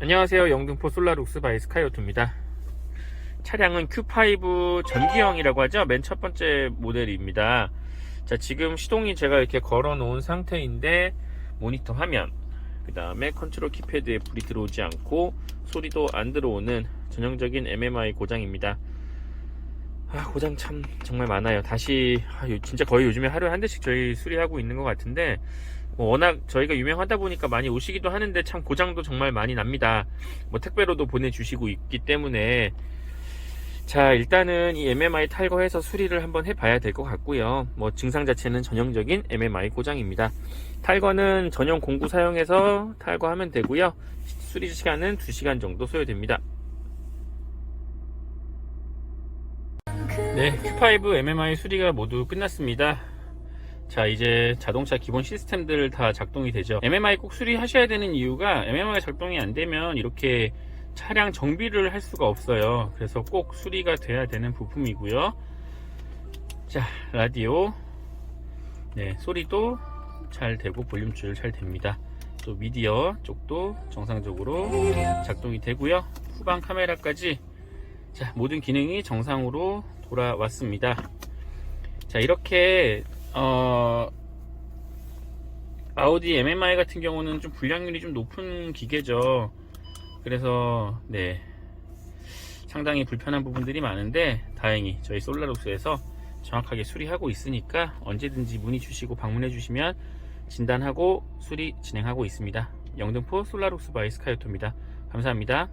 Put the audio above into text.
안녕하세요. 영등포 솔라룩스 바이 스카이오토입니다. 차량은 Q5 전기형이라고 하죠. 맨 첫 번째 모델입니다. 자, 지금 시동이 제가 이렇게 걸어 놓은 상태인데 모니터 화면, 그 다음에 컨트롤 키패드에 불이 들어오지 않고 소리도 안 들어오는 전형적인 MMI 고장입니다. 아, 고장 참 정말 많아요. 다시 아, 요- 진짜 거의 요즘에 하루에 한 대씩 저희 수리하고 있는 것 같은데 뭐 워낙 저희가 유명하다 보니까 많이 오시기도 하는데 참 고장도 정말 많이 납니다. 뭐 택배로도 보내주시고 있기 때문에 자 일단은 이 MMI 탈거해서 수리를 한번 해봐야 될 것 같고요. 뭐 증상 자체는 전형적인 MMI 고장입니다. 탈거는 전용 공구 사용해서 탈거하면 되고요. 수리 시간은 2시간 정도 소요됩니다. 네, Q5 MMI 수리가 모두 끝났습니다. 자, 이제 자동차 기본 시스템들 다 작동이 되죠. MMI 꼭 수리하셔야 되는 이유가 MMI가 작동이 안 되면 이렇게 차량 정비를 할 수가 없어요. 그래서 꼭 수리가 돼야 되는 부품이고요. 자, 라디오. 네, 소리도 잘 되고 볼륨 조절 잘 됩니다. 또 미디어 쪽도 정상적으로 작동이 되고요. 후방 카메라까지 자, 모든 기능이 정상으로 돌아왔습니다. 자, 이렇게 어, 아우디 MMI 같은 경우는 좀 불량률이 좀 높은 기계죠. 그래서 네 상당히 불편한 부분들이 많은데 다행히 저희 솔라룩스에서 정확하게 수리하고 있으니까 언제든지 문의 주시고 방문해 주시면 진단하고 수리 진행하고 있습니다. 영등포 솔라룩스 바이 스카이토입니다. 감사합니다.